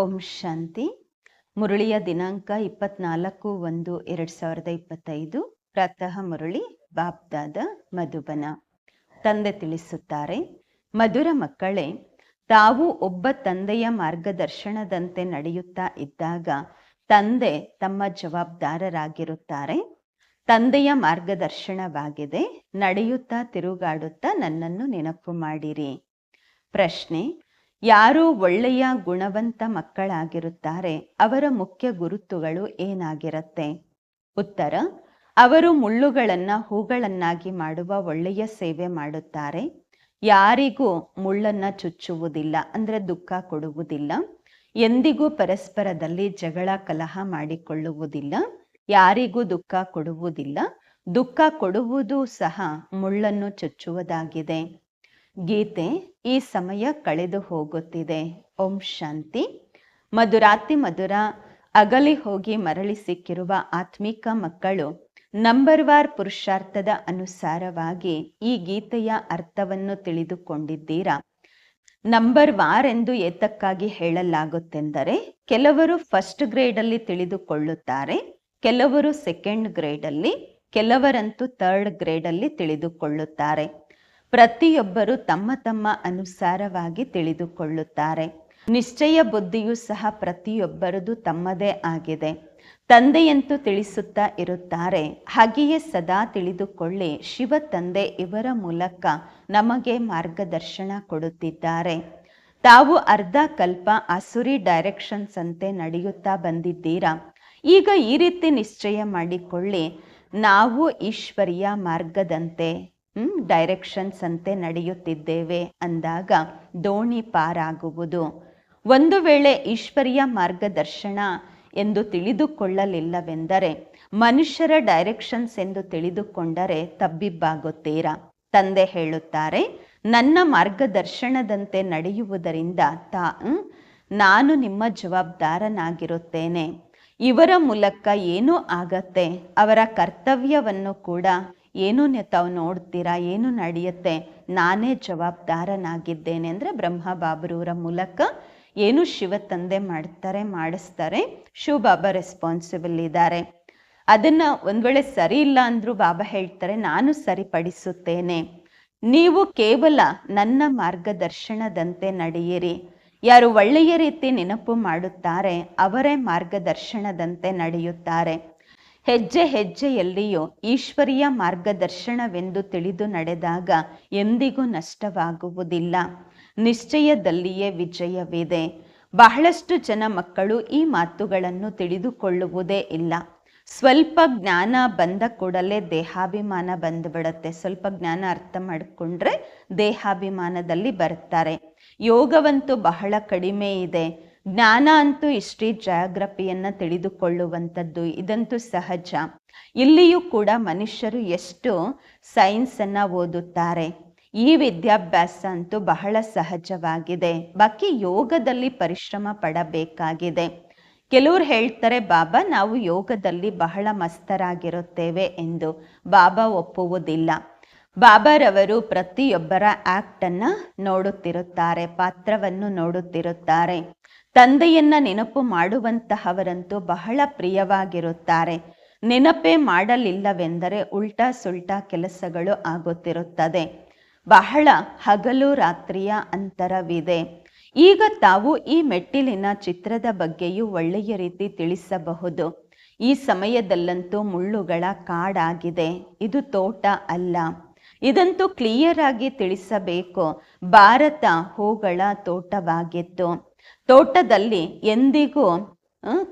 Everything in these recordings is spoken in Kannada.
ಓಂ ಶಾಂತಿ. ಮುರಳಿಯ ದಿನಾಂಕ ಇಪ್ಪತ್ನಾಲ್ಕು ಒಂದು ಎರಡು ಸಾವಿರದ ಇಪ್ಪತ್ತೈದು. ಪ್ರಾತಃ ಮುರಳಿ ಬಾಬ್ದಾದ ಮಧುಬನ. ತಂದೆ ತಿಳಿಸುತ್ತಾರೆ, ಮಧುರ ಮಕ್ಕಳೇ, ತಾವು ಒಬ್ಬ ತಂದೆಯ ಮಾರ್ಗದರ್ಶನದಂತೆ ನಡೆಯುತ್ತಾ ಇದ್ದಾಗ ತಂದೆ ತಮ್ಮ ಜವಾಬ್ದಾರರಾಗಿರುತ್ತಾರೆ. ತಂದೆಯ ಮಾರ್ಗದರ್ಶನವಾಗಿದೆ, ನಡೆಯುತ್ತಾ ತಿರುಗಾಡುತ್ತಾ ನನ್ನನ್ನು ನೆನಪು ಮಾಡಿರಿ. ಪ್ರಶ್ನೆ ಯಾರು ಒಳ್ಳೆಯ ಗುಣವಂತ ಮಕ್ಕಳಾಗಿರುತ್ತಾರೆ, ಅವರ ಮುಖ್ಯ ಗುರುತುಗಳು ಏನಾಗಿರುತ್ತೆ? ಉತ್ತರ, ಅವರು ಮುಳ್ಳುಗಳನ್ನು ಹೂಗಳನ್ನಾಗಿ ಮಾಡುವ ಒಳ್ಳೆಯ ಸೇವೆ ಮಾಡುತ್ತಾರೆ. ಯಾರಿಗೂ ಮುಳ್ಳನ್ನ ಚುಚ್ಚುವುದಿಲ್ಲ, ಅಂದರೆ ದುಃಖ ಕೊಡುವುದಿಲ್ಲ. ಎಂದಿಗೂ ಪರಸ್ಪರದಲ್ಲಿ ಜಗಳ ಕಲಹ ಮಾಡಿಕೊಳ್ಳುವುದಿಲ್ಲ, ಯಾರಿಗೂ ದುಃಖ ಕೊಡುವುದಿಲ್ಲ. ದುಃಖ ಕೊಡುವುದು ಸಹ ಮುಳ್ಳನ್ನು ಚುಚ್ಚುವುದಾಗಿದೆ. ಗೀತೆ ಈ ಸಮಯ ಕಳೆದು ಹೋಗುತ್ತಿದೆ. ಓಂ ಶಾಂತಿ. ಮಧುರಾತಿ ಮಧುರ, ಅಗಲಿ ಹೋಗಿ ಮರಳಿ ಸಿಕ್ಕಿರುವ ಆತ್ಮಿಕ ಮಕ್ಕಳು, ನಂಬರ್ ವಾರ್ ಪುರುಷಾರ್ಥದ ಅನುಸಾರವಾಗಿ ಈ ಗೀತೆಯ ಅರ್ಥವನ್ನು ತಿಳಿದುಕೊಂಡಿದ್ದೀರಾ? ನಂಬರ್ ವಾರ್ ಎಂದು ಏತಕ್ಕಾಗಿ ಹೇಳಲಾಗುತ್ತೆಂದರೆ, ಕೆಲವರು ಫಸ್ಟ್ ಗ್ರೇಡಲ್ಲಿ ತಿಳಿದುಕೊಳ್ಳುತ್ತಾರೆ, ಕೆಲವರು ಸೆಕೆಂಡ್ ಗ್ರೇಡಲ್ಲಿ, ಕೆಲವರಂತೂ ಥರ್ಡ್ ಗ್ರೇಡಲ್ಲಿ ತಿಳಿದುಕೊಳ್ಳುತ್ತಾರೆ. ಪ್ರತಿಯೊಬ್ಬರು ತಮ್ಮ ತಮ್ಮ ಅನುಸಾರವಾಗಿ ತಿಳಿದುಕೊಳ್ಳುತ್ತಾರೆ. ನಿಶ್ಚಯ ಬುದ್ಧಿಯೂ ಸಹ ಪ್ರತಿಯೊಬ್ಬರದು ತಮ್ಮದೇ ಆಗಿದೆ. ತಂದೆಯಂತೂ ತಿಳಿಸುತ್ತಾ ಇರುತ್ತಾರೆ. ಹಾಗೆಯೇ ಸದಾ ತಿಳಿದುಕೊಳ್ಳಿ, ಶಿವ ತಂದೆ ಇವರ ಮೂಲಕ ನಮಗೆ ಮಾರ್ಗದರ್ಶನ ಕೊಡುತ್ತಿದ್ದಾರೆ. ತಾವು ಅರ್ಧ ಕಲ್ಪ ಅಸುರಿ ಡೈರೆಕ್ಷನ್ಸ್ ಅಂತೆ ನಡೆಯುತ್ತಾ ಬಂದಿದ್ದೀರಾ? ಈಗ ಈ ರೀತಿ ನಿಶ್ಚಯ ಮಾಡಿಕೊಳ್ಳಿ, ನಾವು ಈಶ್ವರಿಯ ಮಾರ್ಗದಂತೆ ಡೈರೆಕ್ಷನ್ಸ್ ಅಂತೆ ನಡೆಯುತ್ತಿದ್ದೇವೆ ಅಂದಾಗ ದೋಣಿ ಪಾರಾಗುವುದು. ಒಂದು ವೇಳೆ ಈಶ್ವರಿಯ ಮಾರ್ಗದರ್ಶನ ಎಂದು ತಿಳಿದುಕೊಳ್ಳಲಿಲ್ಲವೆಂದರೆ, ಮನುಷ್ಯರ ಡೈರೆಕ್ಷನ್ಸ್ ಎಂದು ತಿಳಿದುಕೊಂಡರೆ ತಬ್ಬಿಬ್ಬಾಗುತ್ತೀರಾ? ತಂದೆ ಹೇಳುತ್ತಾರೆ, ನನ್ನ ಮಾರ್ಗದರ್ಶನದಂತೆ ನಡೆಯುವುದರಿಂದ ತಾ ನಾನು ನಿಮ್ಮ ಜವಾಬ್ದಾರನಾಗಿರುತ್ತೇನೆ. ಇವರ ಮೂಲಕ ಏನೂ ಆಗತ್ತೆ, ಅವರ ಕರ್ತವ್ಯವನ್ನು ಕೂಡ ಏನು ತಾವು ನೋಡ್ತೀರಾ, ಏನು ನಡೆಯುತ್ತೆ, ನಾನೇ ಜವಾಬ್ದಾರನಾಗಿದ್ದೇನೆ ಅಂದರೆ ಬ್ರಹ್ಮ ಬಾಬರೂರ ಮೂಲಕ ಏನು ಶಿವ ತಂದೆ ಮಾಡ್ತಾರೆ, ಮಾಡಿಸ್ತಾರೆ, ಶಿವ ಬಾಬಾ ರೆಸ್ಪಾನ್ಸಿಬಲ್ ಇದ್ದಾರೆ. ಅದನ್ನ ಒಂದು ವೇಳೆ ಸರಿ ಇಲ್ಲ ಅಂದರೂ ಬಾಬಾ ಹೇಳ್ತಾರೆ, ನಾನು ಸರಿಪಡಿಸುತ್ತೇನೆ. ನೀವು ಕೇವಲ ನನ್ನ ಮಾರ್ಗದರ್ಶನದಂತೆ ನಡೆಯಿರಿ. ಯಾರು ಒಳ್ಳೆಯ ರೀತಿ ನೆನಪು ಮಾಡುತ್ತಾರೆ, ಅವರೇ ಮಾರ್ಗದರ್ಶನದಂತೆ ನಡೆಯುತ್ತಾರೆ. ಹೆಜ್ಜೆ ಹೆಜ್ಜೆಯಲ್ಲಿಯೂ ಈಶ್ವರಿಯ ಮಾರ್ಗದರ್ಶನವೆಂದು ತಿಳಿದು ನಡೆದಾಗ ಎಂದಿಗೂ ನಷ್ಟವಾಗುವುದಿಲ್ಲ. ನಿಶ್ಚಯದಲ್ಲಿಯೇ ವಿಜಯವಿದೆ. ಬಹಳಷ್ಟು ಜನ ಮಕ್ಕಳು ಈ ಮಾತುಗಳನ್ನು ತಿಳಿದುಕೊಳ್ಳುವುದೇ ಇಲ್ಲ. ಸ್ವಲ್ಪ ಜ್ಞಾನ ಬಂದ ಕೂಡಲೇ ದೇಹಾಭಿಮಾನ ಬಂದುಬಿಡತ್ತೆ. ಸ್ವಲ್ಪ ಜ್ಞಾನ ಅರ್ಥ ಮಾಡಿಕೊಂಡ್ರೆ ದೇಹಾಭಿಮಾನದಲ್ಲಿ ಬರ್ತಾರೆ. ಯೋಗವಂತೂ ಬಹಳ ಕಡಿಮೆ ಇದೆ. ಜ್ಞಾನ ಅಂತೂ ಇಷ್ಟೇ ಜಾಗ್ರಫಿಯನ್ನು ತಿಳಿದುಕೊಳ್ಳುವಂಥದ್ದು ಇದಂತೂ ಸಹಜ. ಇಲ್ಲಿಯೂ ಕೂಡ ಮನುಷ್ಯರು ಎಷ್ಟು ಸೈನ್ಸನ್ನು ಓದುತ್ತಾರೆ. ಈ ವಿದ್ಯಾಭ್ಯಾಸ ಅಂತೂ ಬಹಳ ಸಹಜವಾಗಿದೆ. ಬಾಕಿ ಯೋಗದಲ್ಲಿ ಪರಿಶ್ರಮ ಪಡಬೇಕಾಗಿದೆ. ಕೆಲವರು ಹೇಳ್ತಾರೆ, ಬಾಬಾ, ನಾವು ಯೋಗದಲ್ಲಿ ಬಹಳ ಮಸ್ತರಾಗಿರುತ್ತೇವೆ ಎಂದು. ಬಾಬಾ ಒಪ್ಪುವುದಿಲ್ಲ. ಬಾಬಾರವರು ಪ್ರತಿಯೊಬ್ಬರ ಆಕ್ಟನ್ನು ನೋಡುತ್ತಿರುತ್ತಾರೆ, ಪಾತ್ರವನ್ನು ನೋಡುತ್ತಿರುತ್ತಾರೆ. ತಂದೆಯನ್ನ ನೆನಪು ಮಾಡುವಂತಹವರಂತೂ ಬಹಳ ಪ್ರಿಯವಾಗಿರುತ್ತಾರೆ. ನೆನಪೇ ಮಾಡಲಿಲ್ಲವೆಂದರೆ ಉಲ್ಟಾ ಸುಲ್ಟಾ ಕೆಲಸಗಳು ಆಗುತ್ತಿರುತ್ತದೆ. ಬಹಳ ಹಗಲು ರಾತ್ರಿಯ ಅಂತರವಿದೆ. ಈಗ ತಾವು ಈ ಮೆಟ್ಟಿಲಿನ ಚಿತ್ರದ ಬಗ್ಗೆಯೂ ಒಳ್ಳೆಯ ರೀತಿ ತಿಳಿಸಬಹುದು. ಈ ಸಮಯದಲ್ಲಂತೂ ಮುಳ್ಳುಗಳ ಕಾಡಾಗಿದೆ. ಇದು ತೋಟ ಅಲ್ಲ. ಇದಂತೂ ಕ್ಲಿಯರ್ ಆಗಿ ತಿಳಿಸಬೇಕು. ಭಾರತ ಹೂಗಳ ತೋಟವಾಗಿತ್ತು. ತೋಟದಲ್ಲಿ ಎಂದಿಗೂ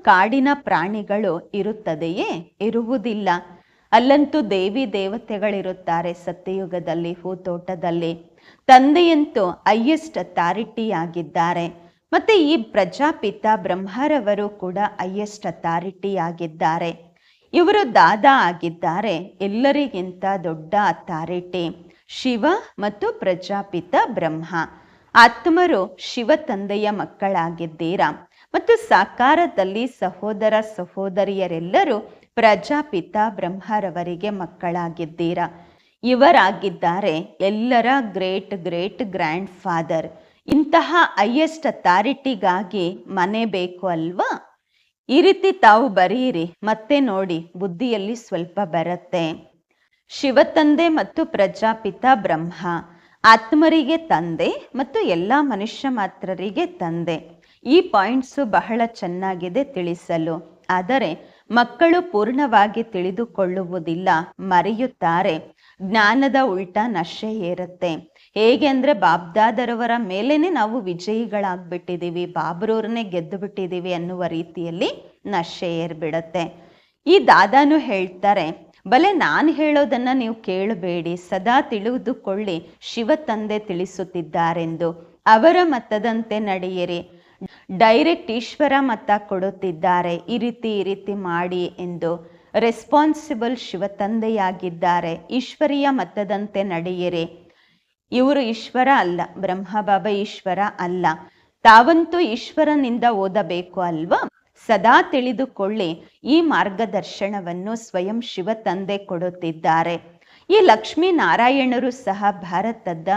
ಕಾಡಿನ ಪ್ರಾಣಿಗಳು ಇರುತ್ತದೆಯೇ? ಇರುವುದಿಲ್ಲ. ಅಲ್ಲಂತೂ ದೇವಿ ದೇವತೆಗಳಿರುತ್ತಾರೆ ಸತ್ಯಯುಗದಲ್ಲಿ, ಹೂತೋಟದಲ್ಲಿ. ತಂದೆಯಂತೂ ಐಯೆಸ್ಟ್ ಅಥಾರಿಟಿ ಆಗಿದ್ದಾರೆ ಮತ್ತೆ ಈ ಪ್ರಜಾಪಿತ ಬ್ರಹ್ಮರವರು ಕೂಡ ಐಯೆಸ್ಟ್ ಅಥಾರಿಟಿ ಆಗಿದ್ದಾರೆ ಇವರು ದಾದಾ ಆಗಿದ್ದಾರೆ. ಎಲ್ಲರಿಗಿಂತ ದೊಡ್ಡ ಅಥಾರಿಟಿ. ಶಿವ ಮತ್ತು ಪ್ರಜಾಪಿತ ಬ್ರಹ್ಮ. ಆತ್ಮರು ಶಿವ ತಂದೆಯ ಮಕ್ಕಳಾಗಿದ್ದೀರಾ? ಮತ್ತು ಸಾಕಾರದಲ್ಲಿ ಸಹೋದರ ಸಹೋದರಿಯರೆಲ್ಲರೂ ಪ್ರಜಾಪಿತ ಬ್ರಹ್ಮರವರಿಗೆ ಮಕ್ಕಳಾಗಿದ್ದೀರಾ? ಇವರಾಗಿದ್ದಾರೆ ಎಲ್ಲರ ಗ್ರೇಟ್ ಗ್ರೇಟ್ ಗ್ರ್ಯಾಂಡ್ ಫಾದರ್. ಇಂತಹ ಹೈಯೆಸ್ಟ್ ಅಥಾರಿಟಿಗಾಗಿ ಮನೆ ಬೇಕು ಅಲ್ವಾ? ಈ ರೀತಿ ತಾವು ಬರೀರಿ, ಮತ್ತೆ ನೋಡಿ, ಬುದ್ಧಿಯಲ್ಲಿ ಸ್ವಲ್ಪ ಬರುತ್ತೆ. ಶಿವತಂದೆ ಮತ್ತು ಪ್ರಜಾಪಿತ ಬ್ರಹ್ಮ. ಆತ್ಮರಿಗೆ ತಂದೆ ಮತ್ತು ಎಲ್ಲ ಮನುಷ್ಯ ಮಾತ್ರರಿಗೆ ತಂದೆ. ಈ ಪಾಯಿಂಟ್ಸು ಬಹಳ ಚೆನ್ನಾಗಿದೆ ತಿಳಿಸಲು. ಆದರೆ ಮಕ್ಕಳು ಪೂರ್ಣವಾಗಿ ತಿಳಿದುಕೊಳ್ಳುವುದಿಲ್ಲ, ಮರೆಯುತ್ತಾರೆ. ಜ್ಞಾನದ ಉಲ್ಟಾ ನಶೆ ಏರುತ್ತೆ. ಹೇಗೆ ಅಂದ್ರೆ ಬಾಬ್ದಾದರವರ ಮೇಲೇನೆ ನಾವು ವಿಜಯಿಗಳಾಗ್ಬಿಟ್ಟಿದೀವಿ ಬಾಬ್ರವ್ರನ್ನೇ ಗೆದ್ದು ಬಿಟ್ಟಿದೀವಿ ಅನ್ನುವ ರೀತಿಯಲ್ಲಿ ನಶೆ ಏರ್ಬಿಡತ್ತೆ. ಈ ದಾದಾನು ಹೇಳ್ತಾರೆ ಬಲೆ ನಾನು ಹೇಳೋದನ್ನ ನೀವು ಕೇಳಬೇಡಿ, ಸದಾ ತಿಳಿದುಕೊಳ್ಳಿ ಶಿವ ತಂದೆ ತಿಳಿಸುತ್ತಿದ್ದಾರೆಂದು. ಅವರ ಮತದಂತೆ ನಡೆಯಿರಿ. ಡೈರೆಕ್ಟ್ ಈಶ್ವರ ಮತ ಕೊಡುತ್ತಿದ್ದಾರೆ, ಈ ರೀತಿ ಈ ರೀತಿ ಮಾಡಿ ಎಂದು. ರೆಸ್ಪಾನ್ಸಿಬಲ್ ಶಿವ ತಂದೆಯಾಗಿದ್ದಾರೆ, ಈಶ್ವರಿಯ ಮತದಂತೆ ನಡೆಯಿರಿ. ಇವರು ಈಶ್ವರ ಅಲ್ಲ, ಬ್ರಹ್ಮಬಾಬ ಈಶ್ವರ ಅಲ್ಲ. ತಾವಂತೂ ಈಶ್ವರನಿಂದ ಓದಬೇಕು ಅಲ್ವಾ? ಸದಾ ತಿಳಿದುಕೊಳ್ಳಿ ಈ ಮಾರ್ಗದರ್ಶನವನ್ನು ಸ್ವಯಂ ಶಿವ ತಂದೆ ಕೊಡುತ್ತಿದ್ದಾರೆ. ಈ ಲಕ್ಷ್ಮೀ ನಾರಾಯಣರು ಸಹ ಭಾರತದ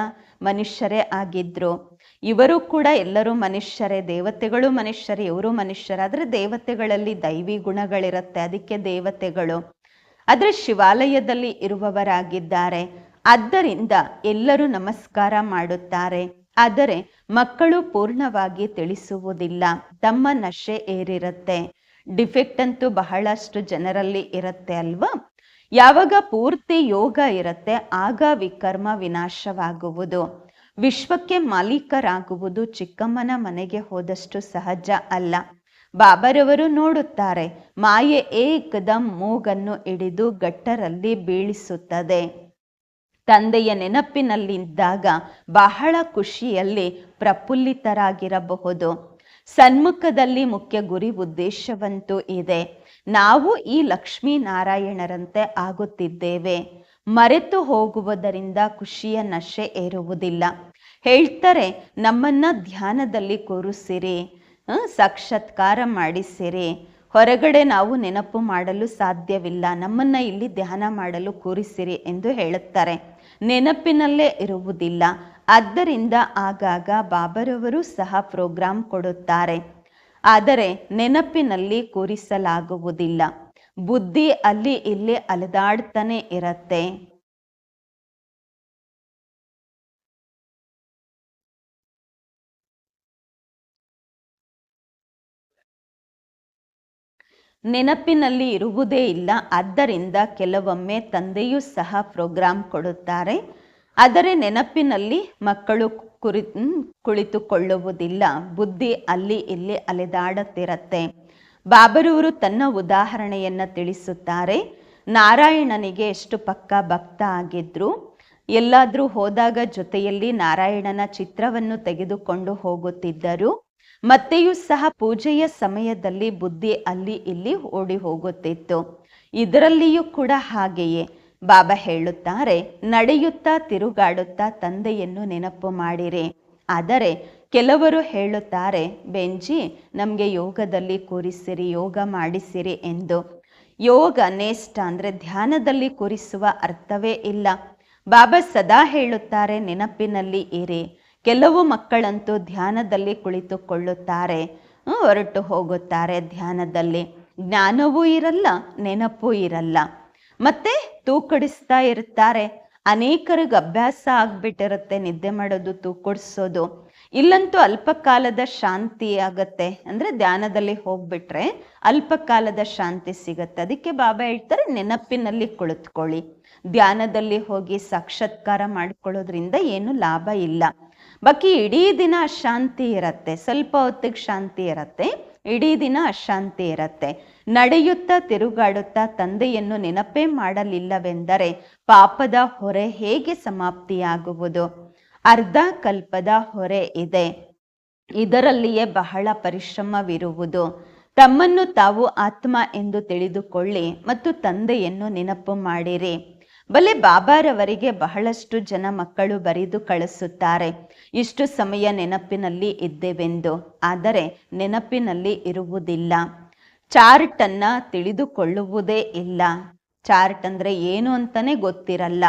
ಮನುಷ್ಯರೇ ಆಗಿದ್ರು. ಇವರು ಕೂಡ ಎಲ್ಲರೂ ಮನುಷ್ಯರೇ, ದೇವತೆಗಳು ಮನುಷ್ಯರೇ, ಇವರು ಮನುಷ್ಯರಾದ್ರೆ ದೇವತೆಗಳಲ್ಲಿ ದೈವಿ ಗುಣಗಳಿರುತ್ತೆ, ಅದಕ್ಕೆ ದೇವತೆಗಳು. ಆದರೆ ಶಿವಾಲಯದಲ್ಲಿ ಇರುವವರಾಗಿದ್ದಾರೆ. ಆದ್ದರಿಂದ ಎಲ್ಲರೂ ನಮಸ್ಕಾರ ಮಾಡುತ್ತಾರೆ. ಆದರೆ ಮಕ್ಕಳು ಪೂರ್ಣವಾಗಿ ತಿಳಿಸುವುದಿಲ್ಲ. ತಮ್ಮ ನಶೆ ಏರಿರುತ್ತೆ. ಡಿಫೆಕ್ಟ್ ಅಂತೂ ಬಹಳಷ್ಟು ಜನರಲ್ಲಿ ಇರುತ್ತೆ ಅಲ್ವಾ? ಯಾವಾಗ ಪೂರ್ತಿ ಯೋಗ ಇರುತ್ತೆ, ಆಗ ವಿಕರ್ಮ ವಿನಾಶವಾಗುವುದು. ವಿಶ್ವಕ್ಕೆ ಮಾಲೀಕರಾಗುವುದು ಚಿಕ್ಕಮ್ಮನ ಮನೆಗೆ ಹೋದಷ್ಟು ಸಹಜ ಅಲ್ಲ. ಬಾಬರವರು ನೋಡುತ್ತಾರೆ, ಮಾಯೆ ಏಕದಂ ಮೂಗನ್ನು ಹಿಡಿದು ಗಟ್ಟರಲ್ಲಿ ಬೀಳಿಸುತ್ತದೆ. ತಂದೆಯ ನೆನಪಿನಲ್ಲಿದ್ದಾಗ ಬಹಳ ಖುಷಿಯಲ್ಲಿ ಪ್ರಫುಲ್ಲಿತರಾಗಿರಬಹುದು. ಸನ್ಮುಖದಲ್ಲಿ ಮುಖ್ಯ ಗುರಿ ಉದ್ದೇಶವಂತೂ ಇದೆ. ನಾವು ಈ ಲಕ್ಷ್ಮೀನಾರಾಯಣರಂತೆ ಆಗುತ್ತಿದ್ದೇವೆ. ಮರೆತು ಹೋಗುವುದರಿಂದ ಖುಷಿಯ ನಶೆ ಏರುವುದಿಲ್ಲ. ಹೇಳ್ತಾರೆ, ನಮ್ಮನ್ನ ಧ್ಯಾನದಲ್ಲಿ ಕೂರಿಸಿರಿ ಸಾಕ್ಷಾತ್ಕಾರ ಮಾಡಿಸಿರಿ. ಹೊರಗಡೆ ನಾವು ನೆನಪು ಮಾಡಲು ಸಾಧ್ಯವಿಲ್ಲ. ನಮ್ಮನ್ನ ಇಲ್ಲಿ ಧ್ಯಾನ ಮಾಡಲು ಕೂರಿಸಿರಿ ಎಂದು ಹೇಳುತ್ತಾರೆ. ನೆನಪಿನಲ್ಲೇ ಇರುವುದಿಲ್ಲ. ಆದ್ದರಿಂದ ಆಗಾಗ ಬಾಬರವರು ಸಹ ಪ್ರೋಗ್ರಾಂ ಕೊಡುತ್ತಾರೆ. ಆದರೆ ನೆನಪಿನಲ್ಲಿ ಕೂರಿಸಲಾಗುವುದಿಲ್ಲ. ಬುದ್ಧಿ ಅಲ್ಲಿ ಇಲ್ಲಿ ಅಲೆದಾಡ್ತಾನೆ ಇರತ್ತೆ. ನೆನಪಿನಲ್ಲಿ ಇರುವುದೇ ಇಲ್ಲ. ಆದ್ದರಿಂದ ಕೆಲವೊಮ್ಮೆ ತಂದೆಯೂ ಸಹ ಪ್ರೋಗ್ರಾಂ ಕೊಡುತ್ತಾರೆ. ಆದರೆ ನೆನಪಿನಲ್ಲಿ ಮಕ್ಕಳು ಕುರಿ ಕುಳಿತುಕೊಳ್ಳುವುದಿಲ್ಲ. ಬುದ್ಧಿ ಅಲ್ಲಿ ಇಲ್ಲಿ ಅಲೆದಾಡುತ್ತಿರತ್ತೆ. ಬಾಬರೂರು ತನ್ನ ಉದಾಹರಣೆಯನ್ನು ತಿಳಿಸುತ್ತಾರೆ. ನಾರಾಯಣನಿಗೆ ಎಷ್ಟು ಪಕ್ಕ ಭಕ್ತ ಆಗಿದ್ರು. ಎಲ್ಲಾದರೂ ಹೋದಾಗ ಜೊತೆಯಲ್ಲಿ ನಾರಾಯಣನ ಚಿತ್ರವನ್ನು ತೆಗೆದುಕೊಂಡು ಹೋಗುತ್ತಿದ್ದರು. ಮತ್ತೆಯೂ ಸಹ ಪೂಜೆಯ ಸಮಯದಲ್ಲಿ ಬುದ್ಧಿ ಅಲ್ಲಿ ಇಲ್ಲಿ ಓಡಿ ಹೋಗುತ್ತಿತ್ತು. ಇದರಲ್ಲಿಯೂ ಕೂಡ ಹಾಗೆಯೇ. ಬಾಬಾ ಹೇಳುತ್ತಾರೆ, ನಡೆಯುತ್ತಾ ತಿರುಗಾಡುತ್ತಾ ತಂದೆಯನ್ನು ನೆನಪು ಮಾಡಿರಿ. ಆದರೆ ಕೆಲವರು ಹೇಳುತ್ತಾರೆ, ಬೆಂಜಿ, ನಮಗೆ ಯೋಗದಲ್ಲಿ ಕೂರಿಸಿರಿ, ಯೋಗ ಮಾಡಿಸಿರಿ ಎಂದು. ಯೋಗ ನೇಷ್ಟ ಅಂದರೆ ಧ್ಯಾನದಲ್ಲಿ ಕೂರಿಸುವ ಅರ್ಥವೇ ಇಲ್ಲ. ಬಾಬಾ ಸದಾ ಹೇಳುತ್ತಾರೆ, ನೆನಪಿನಲ್ಲಿ ಇರಿ. ಕೆಲವು ಮಕ್ಕಳಂತೂ ಧ್ಯಾನದಲ್ಲಿ ಕುಳಿತುಕೊಳ್ಳುತ್ತಾರೆ ಹೊರಟು ಹೋಗುತ್ತಾರೆ ಧ್ಯಾನದಲ್ಲಿ. ಜ್ಞಾನವೂ ಇರಲ್ಲ, ನೆನಪೂ ಇರಲ್ಲ. ಮತ್ತೆ ತೂಕಡಿಸ್ತಾ ಇರ್ತಾರೆ ಅನೇಕರಿಗೆ ಅಭ್ಯಾಸ ಆಗ್ಬಿಟ್ಟಿರುತ್ತೆ, ನಿದ್ದೆ ಮಾಡೋದು, ತೂಕಡಿಸೋದು. ಇಲ್ಲಂತೂ ಅಲ್ಪಕಾಲದ ಶಾಂತಿ ಆಗತ್ತೆ. ಅಂದ್ರೆ ಧ್ಯಾನದಲ್ಲಿ ಹೋಗ್ಬಿಟ್ರೆ ಅಲ್ಪಕಾಲದ ಶಾಂತಿ ಸಿಗತ್ತೆ. ಅದಕ್ಕೆ ಬಾಬಾ ಹೇಳ್ತಾರೆ, ನೆನಪಿನಲ್ಲಿ ಕುಳಿತುಕೊಳ್ಳಿ. ಧ್ಯಾನದಲ್ಲಿ ಹೋಗಿ ಸಾಕ್ಷಾತ್ಕಾರ ಮಾಡ್ಕೊಳ್ಳೋದ್ರಿಂದ ಏನು ಲಾಭ ಇಲ್ಲ. ಬಾಕಿ ಇಡೀ ದಿನ ಅಶಾಂತಿ ಇರತ್ತೆ, ಸ್ವಲ್ಪ ಹೊತ್ತಿಗೆ ಶಾಂತಿ ಇರತ್ತೆ, ಇಡೀ ದಿನ ಅಶಾಂತಿ ಇರತ್ತೆ. ನಡೆಯುತ್ತಾ, ತಿರುಗಾಡುತ್ತಾ ತಂದೆಯನ್ನು ನೆನಪೇ ಮಾಡಲಿಲ್ಲವೆಂದರೆ ಪಾಪದ ಹೊರೆ ಹೇಗೆ ಸಮಾಪ್ತಿಯಾಗುವುದು? ಅರ್ಧ ಕಲ್ಪದ ಹೊರೆ ಇದೆ. ಇದರಲ್ಲಿಯೇ ಬಹಳ ಪರಿಶ್ರಮವಿರುವುದು. ತಮ್ಮನ್ನು ತಾವು ಆತ್ಮ ಎಂದು ತಿಳಿದುಕೊಳ್ಳಿ ಮತ್ತು ತಂದೆಯನ್ನು ನೆನಪು ಮಾಡಿರಿ. ಬಲೆ ಬಾಬಾರವರಿಗೆ ಬಹಳಷ್ಟು ಜನ ಮಕ್ಕಳು ಬರೆದು ಕಳಿಸುತ್ತಾರೆ. ಇಷ್ಟು ಸಮಯ ನೆನಪಿನಲ್ಲಿ ಇದ್ದೇವೆಂದು. ಆದರೆ ನೆನಪಿನಲ್ಲಿ ಇರುವುದಿಲ್ಲ. ಚಾರ್ಟ್ ತಿಳಿದುಕೊಳ್ಳುವುದೇ ಇಲ್ಲ. ಚಾರ್ಟ್ ಅಂದ್ರೆ ಏನು ಅಂತಾನೆ ಗೊತ್ತಿರಲ್ಲ.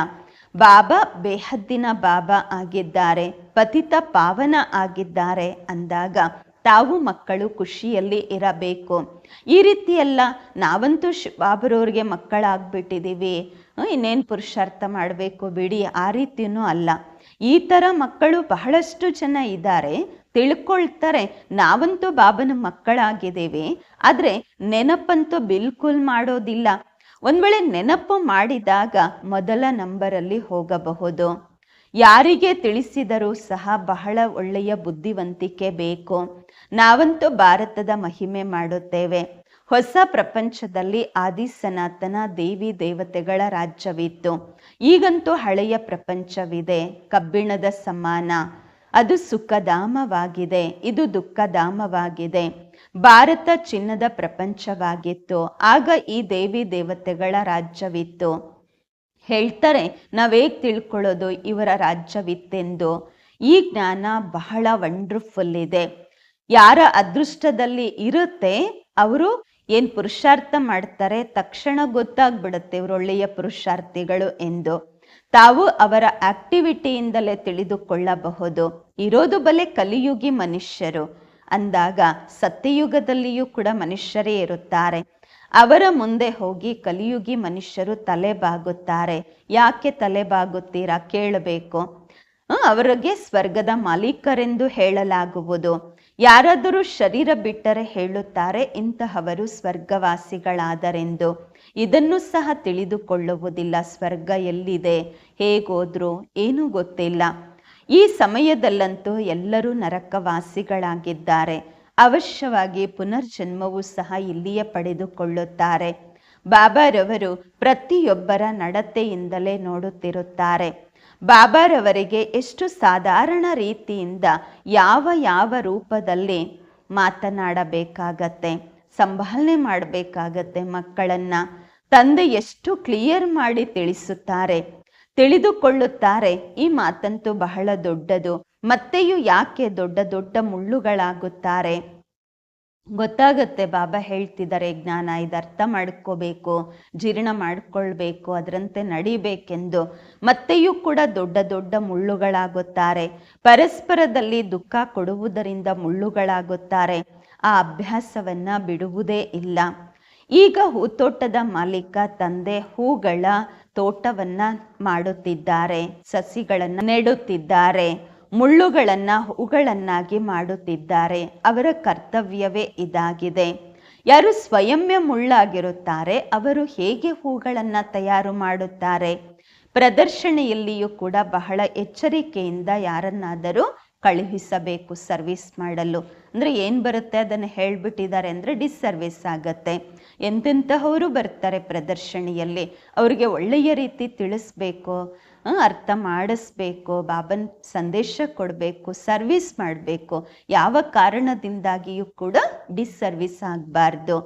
ಬಾಬಾ ಬೇಹದ್ದಿನ ಬಾಬಾ ಆಗಿದ್ದಾರೆ. ಪತಿತ ಪಾವನ ಆಗಿದ್ದಾರೆ ಅಂದಾಗ ತಾವು ಮಕ್ಕಳು ಖುಷಿಯಲ್ಲಿ ಇರಬೇಕು. ಈ ರೀತಿಯೆಲ್ಲ ನಾವಂತೂ ಬಾಬರವ್ರಿಗೆ ಮಕ್ಕಳಾಗ್ಬಿಟ್ಟಿದ್ದೀವಿ. ಇನ್ನೇನು ಪುರುಷಾರ್ಥ ಮಾಡಬೇಕು ಬಿಡಿ, ಆ ರೀತಿಯೂ ಅಲ್ಲ. ಈ ಥರ ಮಕ್ಕಳು ಬಹಳಷ್ಟು ಜನ ಇದ್ದಾರೆ, ತಿಳ್ಕೊಳ್ತಾರೆ, ನಾವಂತೂ ಬಾಬನ ಮಕ್ಕಳಾಗಿದ್ದೇವೆ, ಆದರೆ ನೆನಪಂತೂ ಬಿಲ್ಕುಲ್ ಮಾಡೋದಿಲ್ಲ. ಒಂದು ವೇಳೆ ನೆನಪು ಮಾಡಿದಾಗ ಮೊದಲ ನಂಬರಲ್ಲಿ ಹೋಗಬಹುದು. ಯಾರಿಗೆ ತಿಳಿಸಿದರೂ ಸಹ ಬಹಳ ಒಳ್ಳೆಯ ಬುದ್ಧಿವಂತಿಕೆ ಬೇಕು. ನಾವಂತೂ ಭಾರತದ ಮಹಿಮೆ ಮಾಡುತ್ತೇವೆ. ಹೊಸ ಪ್ರಪಂಚದಲ್ಲಿ ಆದಿ ಸನಾತನ ದೇವಿ ದೇವತೆಗಳ ರಾಜ್ಯವಿತ್ತು. ಈಗಂತೂ ಹಳೆಯ ಪ್ರಪಂಚವಿದೆ. ಕಬ್ಬಿಣದ ಸಮಾನ. ಅದು ಸುಖಧಾಮವಾಗಿದೆ. ಇದು ದುಃಖಧಾಮವಾಗಿದೆ. ಭಾರತ ಚಿನ್ನದ ಪ್ರಪಂಚವಾಗಿತ್ತು. ಆಗ ಈ ದೇವಿ ದೇವತೆಗಳ ರಾಜ್ಯವಿತ್ತು. ಹೇಳ್ತಾರೆ, ನಾವೇಗ್ ತಿಳ್ಕೊಳ್ಳೋದು ಇವರ ರಾಜ್ಯವಿತ್ತೆಂದು. ಈ ಜ್ಞಾನ ಬಹಳ ವಂಡರ್ಫುಲ್ ಇದೆ. ಯಾರ ಅದೃಷ್ಟದಲ್ಲಿ ಇರುತ್ತೆ, ಅವರು ಏನ್ ಪುರುಷಾರ್ಥ ಮಾಡ್ತಾರೆ ತಕ್ಷಣ ಗೊತ್ತಾಗ್ಬಿಡುತ್ತೆ ಇವರು ಒಳ್ಳೆಯ ಪುರುಷಾರ್ಥಿಗಳು ಎಂದು. ತಾವು ಅವರ ಆಕ್ಟಿವಿಟಿಯಿಂದಲೇ ತಿಳಿದುಕೊಳ್ಳಬಹುದು. ಇರೋದು ಬಲೆ ಕಲಿಯುಗಿ ಮನುಷ್ಯರು. ಅಂದಾಗ ಸತ್ಯಯುಗದಲ್ಲಿಯೂ ಕೂಡ ಮನುಷ್ಯರೇ ಇರುತ್ತಾರೆ. ಅವರ ಮುಂದೆ ಹೋಗಿ ಕಲಿಯುಗಿ ಮನುಷ್ಯರು ತಲೆ ಬಾಗುತ್ತಾರೆ. ಯಾಕೆ ತಲೆ ಬಾಗುತ್ತೀರಾ ಕೇಳಬೇಕು. ಅವರಿಗೆ ಸ್ವರ್ಗದ ಮಾಲೀಕರೆಂದು ಹೇಳಲಾಗುವುದು. ಯಾರಾದರೂ ಶರೀರ ಬಿಟ್ಟರೆ ಹೇಳುತ್ತಾರೆ, ಇಂತಹವರು ಸ್ವರ್ಗವಾಸಿಗಳಾದರೆಂದು. ಇದನ್ನು ಸಹ ತಿಳಿದುಕೊಳ್ಳುವುದಿಲ್ಲ, ಸ್ವರ್ಗ ಎಲ್ಲಿದೆ, ಹೇಗೋದ್ರು ಏನೂ ಗೊತ್ತಿಲ್ಲ. ಈ ಸಮಯದಲ್ಲಂತೂ ಎಲ್ಲರೂ ನರಕವಾಸಿಗಳಾಗಿದ್ದಾರೆ. ಅವಶ್ಯವಾಗಿ ಪುನರ್ಜನ್ಮವೂ ಸಹ ಇಲ್ಲಿಯೇ ಪಡೆದುಕೊಳ್ಳುತ್ತಾರೆ. ಬಾಬಾರವರು ಪ್ರತಿಯೊಬ್ಬರ ನಡತೆಯಿಂದಲೇ ನೋಡುತ್ತಿರುತ್ತಾರೆ. ಬಾಬಾರವರಿಗೆ ಎಷ್ಟು ಸಾಧಾರಣ ರೀತಿಯಿಂದ ಯಾವ ಯಾವ ರೂಪದಲ್ಲಿ ಮಾತನಾಡಬೇಕಾಗತ್ತೆ ಸಂಭಾಲನೆ ಮಾಡಬೇಕಾಗತ್ತೆ ಮಕ್ಕಳನ್ನ, ತಂದೆ ಎಷ್ಟು ಕ್ಲಿಯರ್ ಮಾಡಿ ತಿಳಿಸುತ್ತಾರೆ, ತಿಳಿದುಕೊಳ್ಳುತ್ತಾರೆ ಈ ಮಾತಂತೂ ಬಹಳ ದೊಡ್ಡದು, ಮತ್ತೆಯೂ ಯಾಕೆ ದೊಡ್ಡ ದೊಡ್ಡ ಮುಳ್ಳುಗಳಾಗುತ್ತಾರೆ? ಗೊತ್ತಾಗತ್ತೆ ಬಾಬಾ ಹೇಳ್ತಿದ್ದಾರೆ ಜ್ಞಾನ, ಇದು ಅರ್ಥ ಮಾಡ್ಕೋಬೇಕು, ಜೀರ್ಣ ಮಾಡ್ಕೊಳ್ಬೇಕು, ಅದರಂತೆ ನಡಿಬೇಕೆಂದು. ಮತ್ತೆಯೂ ಕೂಡ ದೊಡ್ಡ ದೊಡ್ಡ ಮುಳ್ಳುಗಳಾಗುತ್ತಾರೆ. ಪರಸ್ಪರದಲ್ಲಿ ದುಃಖ ಕೊಡುವುದರಿಂದ ಮುಳ್ಳುಗಳಾಗುತ್ತಾರೆ. ಆ ಅಭ್ಯಾಸವನ್ನ ಬಿಡುವುದೇ ಇಲ್ಲ. ಈಗ ಹೂತೋಟದ ಮಾಲೀಕ ತಂದೆ ಹೂಗಳ ತೋಟವನ್ನ ಮಾಡುತ್ತಿದ್ದಾರೆ, ಸಸಿಗಳನ್ನ ನೆಡುತ್ತಿದ್ದಾರೆ. ಮುಳ್ಳುಗಳನ್ನ ಹೂಗಳನ್ನಾಗಿ ಮಾಡುತ್ತಿದ್ದಾರೆ. ಅವರ ಕರ್ತವ್ಯವೇ ಇದಾಗಿದೆ. ಯಾರು ಸ್ವಯಂ ಮುಳ್ಳಾಗಿರುತ್ತಾರೆ, ಅವರು ಹೇಗೆ ಹೂಗಳನ್ನು ತಯಾರು ಮಾಡುತ್ತಾರೆ? ಪ್ರದರ್ಶನೆಯಲ್ಲಿಯೂ ಕೂಡ ಬಹಳ ಎಚ್ಚರಿಕೆಯಿಂದ ಯಾರನ್ನಾದರೂ ಕಳುಹಿಸಬೇಕು, ಸರ್ವಿಸ್ ಮಾಡಲು. ಅಂದರೆ ಏನು ಬರುತ್ತೆ ಅದನ್ನು ಹೇಳಿಬಿಟ್ಟಿದ್ದಾರೆ ಅಂದರೆ ಡಿಸ್ಸರ್ವಿಸ್ ಆಗತ್ತೆ. ಎಂತೆಂತಹವರು ಬರ್ತಾರೆ ಪ್ರದರ್ಶನಿಯಲ್ಲಿ. ಅವರಿಗೆ ಒಳ್ಳೆಯ ರೀತಿ ತಿಳಿಸ್ಬೇಕು ಅರ್ಥ ಮಾಡಿಸ್ಬೇಕು, ಬಾಬನ್ ಸಂದೇಶ ಕೊಡಬೇಕು ಸರ್ವಿಸ್ ಮಾಡಬೇಕು. ಯಾವ ಕಾರಣದಿಂದಾಗಿಯೂ ಕೂಡ ಡಿಸ್ಸರ್ವಿಸ್ ಆಗಬಾರ್ದು.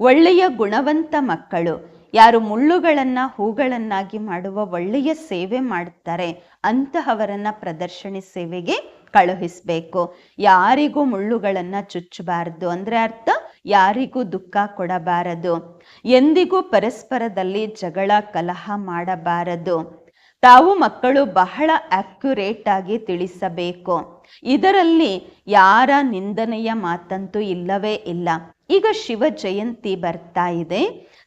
ಒಳ್ಳೆಯ ಗುಣವಂತ ಮಕ್ಕಳು, ಯಾರು ಮುಳ್ಳುಗಳನ್ನು, ಹೂಗಳನ್ನಾಗಿ ಮಾಡುವ ಒಳ್ಳೆಯ ಸೇವೆ ಮಾಡ್ತಾರೆ. ಅಂತಹವರನ್ನು ಪ್ರದರ್ಶನಿ ಸೇವೆಗೆ ಕಳುಹಿಸಬೇಕು. ಯಾರಿಗೂ ಮುಳ್ಳುಗಳನ್ನ ಚುಚ್ಚಬಾರದು. ಅಂದರೆ ಅರ್ಥ? ಯಾರಿಗೂ ದುಃಖ ಕೊಡಬಾರದು. ಎಂದಿಗೂ ಪರಸ್ಪರದಲ್ಲಿ ಜಗಳ, ಕಲಹ ಮಾಡಬಾರದು. ತಾವು ಮಕ್ಕಳು ಬಹಳ ಅಕ್ಯುರೇಟ್ ಆಗಿ ತಿಳಿಸಬೇಕು. ಇದರಲ್ಲಿ ಯಾರ ನಿಂದನೆಯ ಮಾತಂತೂ ಇಲ್ಲವೇ ಇಲ್ಲ. ಈಗ ಶಿವ ಜಯಂತಿ ಬರ್ತಾ ಇದೆ.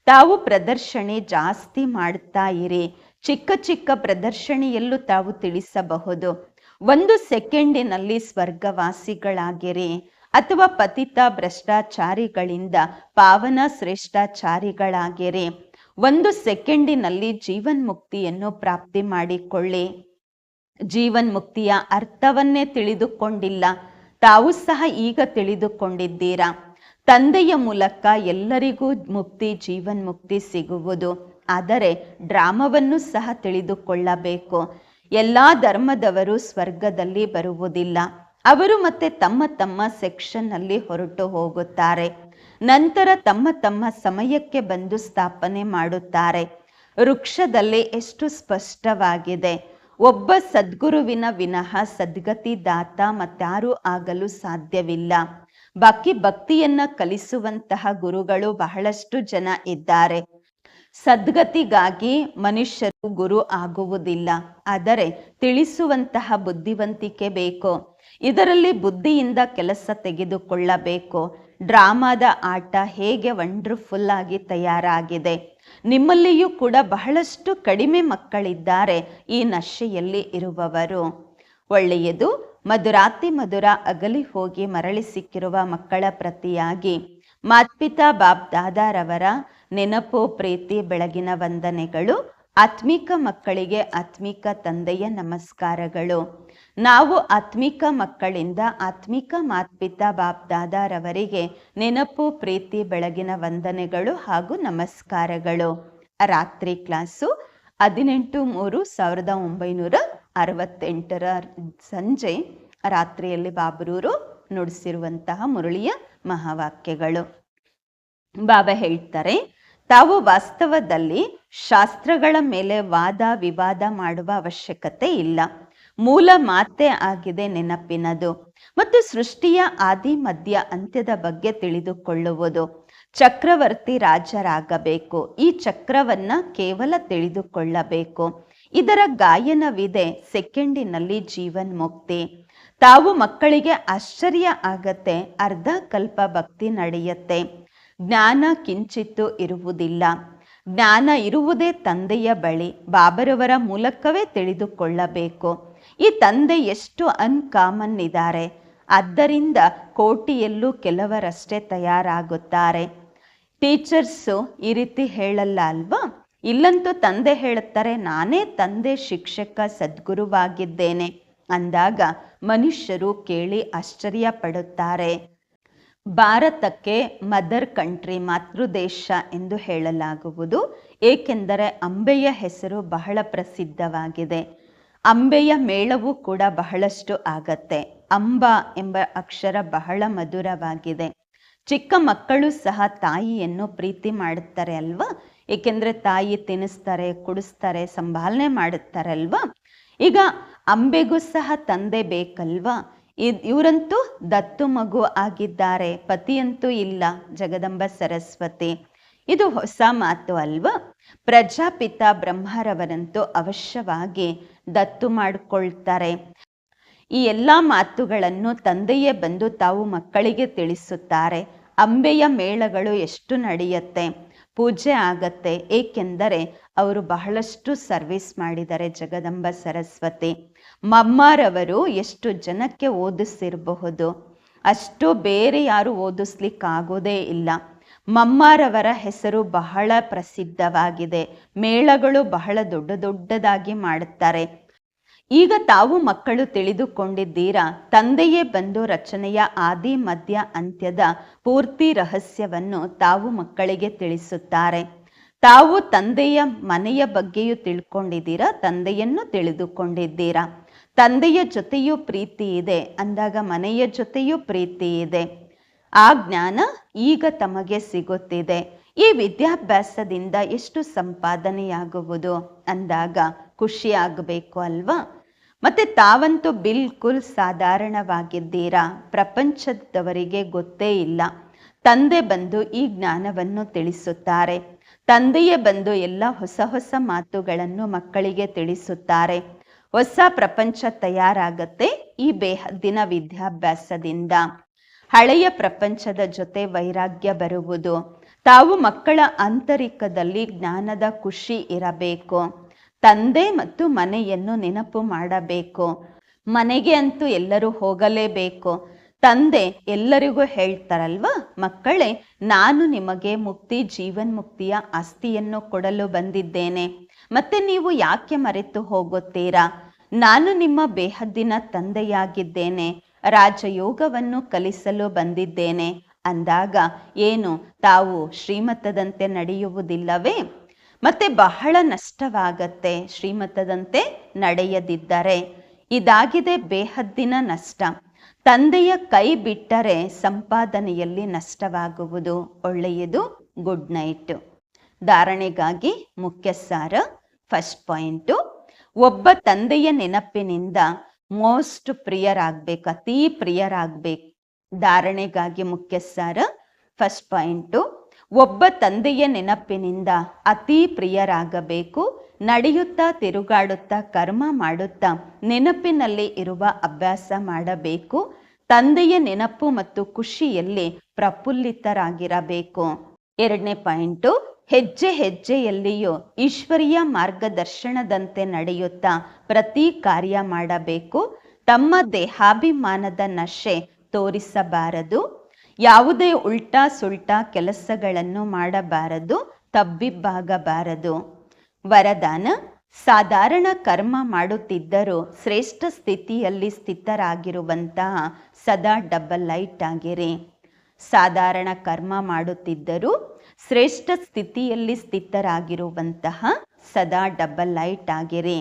ತಾವು ಪ್ರದರ್ಶನೆ ಜಾಸ್ತಿ ಮಾಡ್ತಾ ಇರಿ. ಚಿಕ್ಕ ಚಿಕ್ಕ ಪ್ರದರ್ಶನಿಯಲ್ಲೂ ತಾವು ತಿಳಿಸಬಹುದು. ಒಂದು ಸೆಕೆಂಡಿನಲ್ಲಿ ಸ್ವರ್ಗವಾಸಿಗಳಾಗಿರಿ ಅಥವಾ ಪತಿತ ಭ್ರಷ್ಟಾಚಾರಿಗಳಿಂದ ಪಾವನ ಶ್ರೇಷ್ಠಾಚಾರಿಗಳಾಗಿರಿ. ಒಂದು ಸೆಕೆಂಡಿನಲ್ಲಿ ಜೀವನ್ ಮುಕ್ತಿಯನ್ನು ಪ್ರಾಪ್ತಿ ಮಾಡಿಕೊಳ್ಳಿ. ಜೀವನ್ ಮುಕ್ತಿಯ ಅರ್ಥವನ್ನೇ ತಿಳಿದುಕೊಂಡಿಲ್ಲ. ತಾವು ಸಹ ಈಗ ತಿಳಿದುಕೊಂಡಿದ್ದೀರಾ? ತಂದೆಯ ಮೂಲಕ ಎಲ್ಲರಿಗೂ ಮುಕ್ತಿ ಜೀವನ್ ಮುಕ್ತಿ ಸಿಗುವುದು. ಆದರೆ ಡ್ರಾಮವನ್ನು ಸಹ ತಿಳಿದುಕೊಳ್ಳಬೇಕು. ಎಲ್ಲ ಧರ್ಮದವರು ಸ್ವರ್ಗದಲ್ಲಿ ಬರುವುದಿಲ್ಲ. ಅವರು ಮತ್ತೆ ತಮ್ಮ ತಮ್ಮ ಸೆಕ್ಷನ್ನಲ್ಲಿ ಹೊರಟು ಹೋಗುತ್ತಾರೆ. ನಂತರ ತಮ್ಮ ತಮ್ಮ ಸಮಯಕ್ಕೆ ಬಂದು ಸ್ಥಾಪನೆ ಮಾಡುತ್ತಾರೆ. ವೃಕ್ಷದಲ್ಲಿ ಎಷ್ಟು ಸ್ಪಷ್ಟವಾಗಿದೆ. ಒಬ್ಬ ಸದ್ಗುರುವಿನ ವಿನಃ ಸದ್ಗತಿ ದಾತ ಮತ್ತಾರೂ ಆಗಲು ಸಾಧ್ಯವಿಲ್ಲ. ಬಾಕಿ ಭಕ್ತಿಯನ್ನ ಕಲಿಸುವಂತಹ ಗುರುಗಳು ಬಹಳಷ್ಟು ಜನ ಇದ್ದಾರೆ. ಸದ್ಗತಿಗಾಗಿ ಮನುಷ್ಯರು ಗುರು ಆಗುವುದಿಲ್ಲ. ಆದರೆ ತಿಳಿಸುವಂತಹ ಬುದ್ಧಿವಂತಿಕೆ ಬೇಕು. ಇದರಲ್ಲಿ ಬುದ್ಧಿಯಿಂದ ಕೆಲಸ ತೆಗೆದುಕೊಳ್ಳಬೇಕು. ಡ್ರಾಮಾದ ಆಟ ಹೇಗೆ ವಂಡರ್ಫುಲ್ ಆಗಿ ತಯಾರಾಗಿದೆ. ನಿಮ್ಮಲ್ಲಿಯೂ ಕೂಡ ಬಹಳಷ್ಟು ಕಡಿಮೆ ಮಕ್ಕಳಿದ್ದಾರೆ ಈ ನಶೆಯಲ್ಲಿ ಇರುವವರು. ಒಳ್ಳೆಯದು, ಮಧುರಾತಿ ಮಧುರ ಅಗಲಿ ಹೋಗಿ ಮರಳಿ ಸಿಕ್ಕಿರುವ ಮಕ್ಕಳ ಪ್ರತಿಯಾಗಿ. ಮಾತ್ಪಿತಾ ಬಾಬ್ ದಾದಾರವರ ನೆನಪು ಪ್ರೀತಿ ಬೆಳಗಿನ ವಂದನೆಗಳು. ಆತ್ಮಿಕ ಮಕ್ಕಳಿಗೆ ಆತ್ಮಿಕ ತಂದೆಯ ನಮಸ್ಕಾರಗಳು. ನಾವು ಆತ್ಮಿಕ ಮಕ್ಕಳಿಂದ ಆತ್ಮಿಕ ಮಾತ್ಪಿತ ಬಾಬ್ದಾದಾರವರಿಗೆ ನೆನಪು ಪ್ರೀತಿ ಬೆಳಗಿನ ವಂದನೆಗಳು ಹಾಗೂ ನಮಸ್ಕಾರಗಳು. ರಾತ್ರಿ ಕ್ಲಾಸು ಹದಿನೆಂಟು ಮೂರು ಸಾವಿರದ ಒಂಬೈನೂರ ಅರವತ್ತೆಂಟರ ಸಂಜೆ ರಾತ್ರಿಯಲ್ಲಿ ಬಾಬರೂರು ನುಡಿಸಿರುವಂತಹ ಮುರಳಿಯ ಮಹಾವಾಕ್ಯಗಳು. ಬಾಬಾ ಹೇಳ್ತಾರೆ ತಾವು ವಾಸ್ತವದಲ್ಲಿ ಶಾಸ್ತ್ರಗಳ ಮೇಲೆ ವಾದ ವಿವಾದ ಮಾಡುವ ಅವಶ್ಯಕತೆ ಇಲ್ಲ. ಮೂಲ ಮಾತೆ ಆಗಿದೆ ನೆನಪಿನದು. ಮತ್ತು ಸೃಷ್ಟಿಯ ಆದಿ, ಮಧ್ಯ, ಅಂತ್ಯದ ಬಗ್ಗೆ ತಿಳಿದುಕೊಳ್ಳುವುದು. ಚಕ್ರವರ್ತಿ ರಾಜರಾಗಬೇಕು. ಈ ಚಕ್ರವನ್ನ ಕೇವಲ ತಿಳಿದುಕೊಳ್ಳಬೇಕು. ಇದರ ಗಾಯನವಿದೆ ಸೆಕೆಂಡಿನಲ್ಲಿ ಜೀವನ್ ಮುಕ್ತಿ ತಾವು ಮಕ್ಕಳಿಗೆ ಆಶ್ಚರ್ಯ ಆಗತ್ತೆ, ಅರ್ಧ ಕಲ್ಪ ಭಕ್ತಿ ನಡೆಯುತ್ತೆ. ಜ್ಞಾನ ಕಿಂಚಿತ್ತು ಇರುವುದಿಲ್ಲ. ಜ್ಞಾನ ಇರುವುದೇ ತಂದೆಯ ಬಳಿ ಬಾಬರವರ ಮೂಲಕವೇ ತಿಳಿದುಕೊಳ್ಳಬೇಕು. ಈ ತಂದೆ ಎಷ್ಟು ಅನ್ಕಾಮನ್ ಇದ್ದಾರೆ ಆದ್ದರಿಂದ ಕೋಟಿಯಲ್ಲೂ ಕೆಲವರಷ್ಟೇ ತಯಾರಾಗುತ್ತಾರೆ. ಟೀಚರ್ಸು ಈ ರೀತಿ ಹೇಳಲ್ಲ ಅಲ್ವಾ? ಇಲ್ಲಂತೂ ತಂದೆ ಹೇಳುತ್ತಾರೆ, ನಾನೇ ತಂದೆ ಶಿಕ್ಷಕ ಸದ್ಗುರುವಾಗಿದ್ದೇನೆ. ಅಂದಾಗ ಮನುಷ್ಯರು ಕೇಳಿ ಆಶ್ಚರ್ಯ ಪಡುತ್ತಾರೆ ಭಾರತಕ್ಕೆ ಮದರ್ ಕಂಟ್ರಿ ಮಾತೃದೇಶ ಎಂದು ಹೇಳಲಾಗುವುದು. ಏಕೆಂದರೆ ಅಂಬೆಯ ಹೆಸರು ಬಹಳ ಪ್ರಸಿದ್ಧವಾಗಿದೆ. ಅಂಬೆಯ ಮೇಳವೂ ಕೂಡ ಬಹಳಷ್ಟು ಆಗತ್ತೆ. ಅಂಬ ಎಂಬ ಅಕ್ಷರ ಬಹಳ ಮಧುರವಾಗಿದೆ. ಚಿಕ್ಕ ಮಕ್ಕಳು ಸಹ ತಾಯಿಯನ್ನು ಪ್ರೀತಿ ಮಾಡುತ್ತಾರೆ ಅಲ್ವಾ? ಏಕೆಂದರೆ ತಾಯಿ ತಿನ್ನಿಸ್ತಾರೆ, ಕುಡಿಸ್ತಾರೆ ಸಂಭಾಲನೆ ಮಾಡುತ್ತಾರೆ ಅಲ್ವಾ ಈಗ ಅಂಬೆಗೂ ಸಹ ತಂದೆ ಬೇಕಲ್ವಾ? ಇವರಂತೂ ದತ್ತು ಮಗು ಆಗಿದ್ದಾರೆ, ಪತಿಯಂತೂ ಇಲ್ಲ, ಜಗದಂಬ ಸರಸ್ವತಿ. ಇದು ಹೊಸ ಮಾತು ಅಲ್ವಾ? ಪ್ರಜಾಪಿತ ಬ್ರಹ್ಮರವರಂತೂ ಅವಶ್ಯವಾಗಿ ದತ್ತು ಮಾಡಿಕೊಳ್ತಾರೆ. ಈ ಎಲ್ಲ ಮಾತುಗಳನ್ನು ತಂದೆಯೇ ಬಂದು ತಾವು ಮಕ್ಕಳಿಗೆ ತಿಳಿಸುತ್ತಾರೆ. ಅಂಬೆಯ ಮೇಳಗಳು ಎಷ್ಟು ನಡೆಯುತ್ತೆ? ಪೂಜೆ ಆಗತ್ತೆ, ಏಕೆಂದರೆ ಅವರು ಬಹಳಷ್ಟು ಸರ್ವಿಸ್ ಮಾಡಿದ್ದಾರೆ ಜಗದಂಬ ಸರಸ್ವತಿ. ಮಮ್ಮಾರವರು ಎಷ್ಟು ಜನಕ್ಕೆ ಓದಿಸಿರಬಹುದು? ಅಷ್ಟು ಬೇರೆ ಯಾರು ಓದಿಸ್ಲಿಕ್ಕಾಗೋದೇ ಇಲ್ಲ. ಮಮ್ಮಾರವರ ಹೆಸರು ಬಹಳ ಪ್ರಸಿದ್ಧವಾಗಿದೆ. ಮೇಳಗಳು ಬಹಳ ದೊಡ್ಡ ದೊಡ್ಡದಾಗಿ ಮಾಡುತ್ತಾರೆ. ಈಗ ತಾವು ಮಕ್ಕಳು ತಿಳಿದುಕೊಂಡಿದ್ದೀರಾ? ತಂದೆಯೇ ಬಂದು ರಚನೆಯ ಆದಿ, ಮಧ್ಯ, ಅಂತ್ಯದ ಪೂರ್ತಿ ರಹಸ್ಯವನ್ನು ತಾವು ಮಕ್ಕಳಿಗೆ ತಿಳಿಸುತ್ತಾರೆ. ತಾವು ತಂದೆಯ ಮನೆಯ ಬಗ್ಗೆಯೂ ತಿಳ್ಕೊಂಡಿದ್ದೀರಾ? ತಂದೆಯನ್ನು ತಿಳಿದುಕೊಂಡಿದ್ದೀರಾ? ತಂದೆಯ ಜೊತೆಯೂ ಪ್ರೀತಿ ಇದೆ ಅಂದಾಗ ಮನೆಯ ಜೊತೆಯೂ ಪ್ರೀತಿ ಇದೆ. ಆ ಜ್ಞಾನ ಈಗ ತಮಗೆ ಸಿಗುತ್ತಿದೆ. ಈ ವಿದ್ಯಾಭ್ಯಾಸದಿಂದ ಎಷ್ಟು ಸಂಪಾದನೆಯಾಗುವುದು ಅಂದಾಗ ಖುಷಿ ಆಗಬೇಕು ಅಲ್ವಾ? ಮತ್ತೆ ತಾವಂತೂ ಬಿಲ್ಕುಲ್ ಸಾಧಾರಣವಾಗಿದ್ದೀರಾ? ಪ್ರಪಂಚದವರಿಗೆ ಗೊತ್ತೇ ಇಲ್ಲ. ತಂದೆ ಬಂದು ಈ ಜ್ಞಾನವನ್ನು ತಿಳಿಸುತ್ತಾರೆ. ತಂದೆಯೇ ಬಂದು ಎಲ್ಲ ಹೊಸ ಹೊಸ ಮಾತುಗಳನ್ನು ಮಕ್ಕಳಿಗೆ ತಿಳಿಸುತ್ತಾರೆ. ಹೊಸ ಪ್ರಪಂಚ ತಯಾರಾಗತ್ತೆ ಈ ದಿನ ವಿದ್ಯಾಭ್ಯಾಸದಿಂದ. ಹಳೆಯ ಪ್ರಪಂಚದ ಜೊತೆ ವೈರಾಗ್ಯ ಬರುವುದು. ತಾವು ಮಕ್ಕಳ ಆಂತರಿಕದಲ್ಲಿ ಜ್ಞಾನದ ಖುಷಿ ಇರಬೇಕು. ತಂದೆ ಮತ್ತು ಮನೆಯನ್ನು ನೆನಪು ಮಾಡಬೇಕು. ಮನೆಗೆ ಅಂತೂ ಎಲ್ಲರೂ ಹೋಗಲೇಬೇಕು. ತಂದೆ ಎಲ್ಲರಿಗೂ ಹೇಳ್ತಾರಲ್ವಾ, ಮಕ್ಕಳೇ, ನಾನು ನಿಮಗೆ ಮುಕ್ತಿ ಜೀವನ್ ಮುಕ್ತಿಯ ಆಸ್ತಿಯನ್ನು ಕೊಡಲು ಬಂದಿದ್ದೇನೆ. ಮತ್ತೆ ನೀವು ಯಾಕೆ ಮರೆತು ಹೋಗುತ್ತೀರಾ? ನಾನು ನಿಮ್ಮ ಬೇಹದ್ದಿನ ತಂದೆಯಾಗಿದ್ದೇನೆ. ರಾಜಯೋಗವನ್ನು ಕಲಿಸಲು ಬಂದಿದ್ದೇನೆ. ಅಂದಾಗ ಏನು? ತಾವು ಶ್ರೀಮತದಂತೆ ನಡೆಯುವುದಿಲ್ಲವೇ? ಮತ್ತೆ ಬಹಳ ನಷ್ಟವಾಗತ್ತೆ ಶ್ರೀಮತದಂತೆ ನಡೆಯದಿದ್ದರೆ. ಇದಾಗಿದೆ ಬೇಹದ್ದಿನ ನಷ್ಟ. ತಂದೆಯ ಕೈ ಬಿಟ್ಟರೆ ಸಂಪಾದನೆಯಲ್ಲಿ ನಷ್ಟವಾಗುವುದು. ಒಳ್ಳೆಯದು, ಗುಡ್ ನೈಟ್. ಧಾರಣೆಗಾಗಿ ಮುಖ್ಯ ಸಾರ ಫಸ್ಟ್ ಪಾಯಿಂಟು ಒಬ್ಬ ತಂದೆಯ ನೆನಪಿನಿಂದ ಮೋಸ್ಟ್ ಪ್ರಿಯರಾಗಬೇಕು ಅತೀ ಪ್ರಿಯರಾಗಬೇಕು. ಧಾರಣೆಗಾಗಿ ಮುಖ್ಯ ಸಾರ ಫಸ್ಟ್ ಪಾಯಿಂಟು ಒಬ್ಬ ತಂದೆಯ ನೆನಪಿನಿಂದ ಅತಿ ಪ್ರಿಯರಾಗಬೇಕು. ನಡೆಯುತ್ತಾ ತಿರುಗಾಡುತ್ತಾ ಕರ್ಮ ಮಾಡುತ್ತಾ ನೆನಪಿನಲ್ಲಿ ಇರುವ ಅಭ್ಯಾಸ ಮಾಡಬೇಕು. ತಂದೆಯ ನೆನಪು ಮತ್ತು ಖುಷಿಯಲ್ಲಿ ಪ್ರಫುಲ್ಲಿತರಾಗಿರಬೇಕು. ಎರಡನೇ ಪಾಯಿಂಟು ಹೆಜ್ಜೆ ಹೆಜ್ಜೆಯಲ್ಲಿಯೂ ಈಶ್ವರೀಯ ಮಾರ್ಗದರ್ಶನದಂತೆ ನಡೆಯುತ್ತಾ ಪ್ರತಿ ಕಾರ್ಯ ಮಾಡಬೇಕು. ತಮ್ಮ ದೇಹಾಭಿಮಾನದ ನಶೆ ತೋರಿಸಬಾರದು. ಯಾವುದೇ ಉಲ್ಟಾ ಸುಲ್ಟಾ ಕೆಲಸಗಳನ್ನು ಮಾಡಬಾರದು, ತಬ್ಬಿಬ್ಬಾಗಬಾರದು. ವರದಾನ, ಸಾಧಾರಣ ಕರ್ಮ ಮಾಡುತ್ತಿದ್ದರೂ ಶ್ರೇಷ್ಠ ಸ್ಥಿತಿಯಲ್ಲಿ ಸ್ಥಿತರಾಗಿರುವಂತಹ ಸದಾ ಡಬಲ್ ಲೈಟ್ ಆಗಿರಿ. ಸಾಧಾರಣ ಕರ್ಮ ಮಾಡುತ್ತಿದ್ದರೂ ಶ್ರೇಷ್ಠ ಸ್ಥಿತಿಯಲ್ಲಿ ಸ್ಥಿತರಾಗಿರುವಂತಹ ಸದಾ ಡಬಲ್ ಲೈಟ್ ಆಗಿರಿ.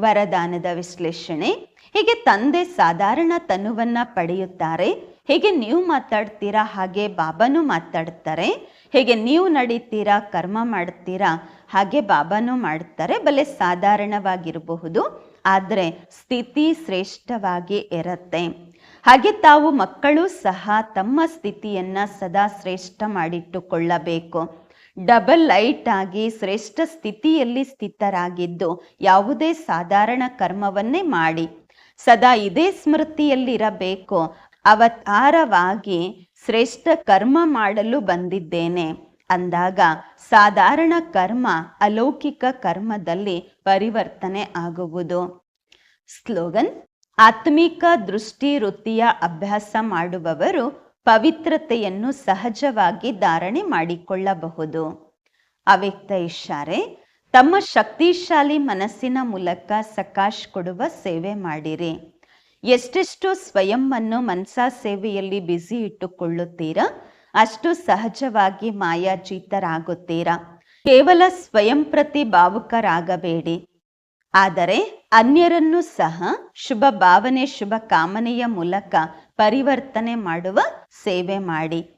ವರದಾನದ ವಿಶ್ಲೇಷಣೆ, ಹೀಗೆ ತಂದೆ ಸಾಧಾರಣ ತನುವನ್ನ ಪಡೆಯುತ್ತಾರೆ, ಹೇಗೆ ನೀವು ಮಾತಾಡ್ತೀರಾ ಹಾಗೆ ಬಾಬಾನು ಮಾತಾಡ್ತಾರೆ, ಹೇಗೆ ನೀವು ನಡೀತೀರಾ, ಕರ್ಮ ಮಾಡ್ತೀರಾ ಹಾಗೆ ಬಾಬಾನು ಮಾಡ್ತಾರೆ, ಬಲೆ ಸಾಧಾರಣವಾಗಿರಬಹುದು, ಆದರೆ ಸ್ಥಿತಿ ಶ್ರೇಷ್ಠವಾಗಿ ಇರತ್ತೆ. ಹಾಗೆ ತಾವು ಮಕ್ಕಳು ಸಹ ತಮ್ಮ ಸ್ಥಿತಿಯನ್ನ ಸದಾ ಶ್ರೇಷ್ಠ ಮಾಡಿಟ್ಟುಕೊಳ್ಳಬೇಕು. ಡಬಲ್ ಲೈಟ್ ಆಗಿ ಶ್ರೇಷ್ಠ ಸ್ಥಿತಿಯಲ್ಲಿ ಸ್ಥಿತರಾಗಿದ್ದು ಯಾವುದೇ ಸಾಧಾರಣ ಕರ್ಮವನ್ನೇ ಮಾಡಿ. ಸದಾ ಇದೇ ಸ್ಮೃತಿಯಲ್ಲಿರಬೇಕು. ಅವತಾರವಾಗಿ ಶ್ರೇಷ್ಠ ಕರ್ಮ ಮಾಡಲು ಬಂದಿದ್ದೇನೆ. ಅಂದಾಗ ಸಾಧಾರಣ ಕರ್ಮ ಅಲೌಕಿಕ ಕರ್ಮದಲ್ಲಿ ಪರಿವರ್ತನೆ ಆಗುವುದು. ಸ್ಲೋಗನ್ ಆತ್ಮಿಕ ದೃಷ್ಟಿ ವೃತ್ತಿಯ ಅಭ್ಯಾಸ ಮಾಡುವವರು ಪವಿತ್ರತೆಯನ್ನು ಸಹಜವಾಗಿ ಧಾರಣೆ ಮಾಡಿಕೊಳ್ಳಬಹುದು. ಅವ್ಯಕ್ತ ಇಷಾರೆ ತಮ್ಮ ಶಕ್ತಿಶಾಲಿ ಮನಸ್ಸಿನ ಮೂಲಕ ಸಕಾಶ್ ಕೊಡುವ ಸೇವೆ ಮಾಡಿರಿ. ಎಷ್ಟೆಷ್ಟು ಸ್ವಯಂವನ್ನು ಮನ್ಸಾ ಸೇವೆಯಲ್ಲಿ ಬ್ಯುಸಿ ಇಟ್ಟುಕೊಳ್ಳುತ್ತೀರಾ, ಅಷ್ಟು ಸಹಜವಾಗಿ ಮಾಯಾಜೀತರಾಗುತ್ತೀರಾ. ಕೇವಲ ಸ್ವಯಂ ಪ್ರತಿ ಭಾವುಕರಾಗಬೇಡಿ. ಆದರೆ ಅನ್ಯರನ್ನು ಸಹ ಶುಭ ಭಾವನೆ, ಶುಭ ಕಾಮನೆಯ ಮೂಲಕ ಪರಿವರ್ತನೆ ಮಾಡುವ ಸೇವೆ ಮಾಡಿ.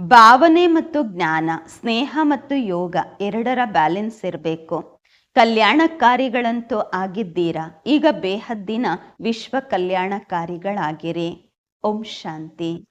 ಭಾವನೆ ಮತ್ತು ಜ್ಞಾನ, ಸ್ನೇಹ ಮತ್ತು ಯೋಗ ಎರಡರ ಬ್ಯಾಲೆನ್ಸ್ ಇರಬೇಕು. ಕಲ್ಯಾಣಕಾರಿಗಳಂತೂ ಆಗಿದ್ದೀರಾ? ಈಗ ಬೇಹದ್ದಿನ ವಿಶ್ವ ಕಲ್ಯಾಣಕಾರಿಗಳಾಗಿರಿ. ಓಂ ಶಾಂತಿ.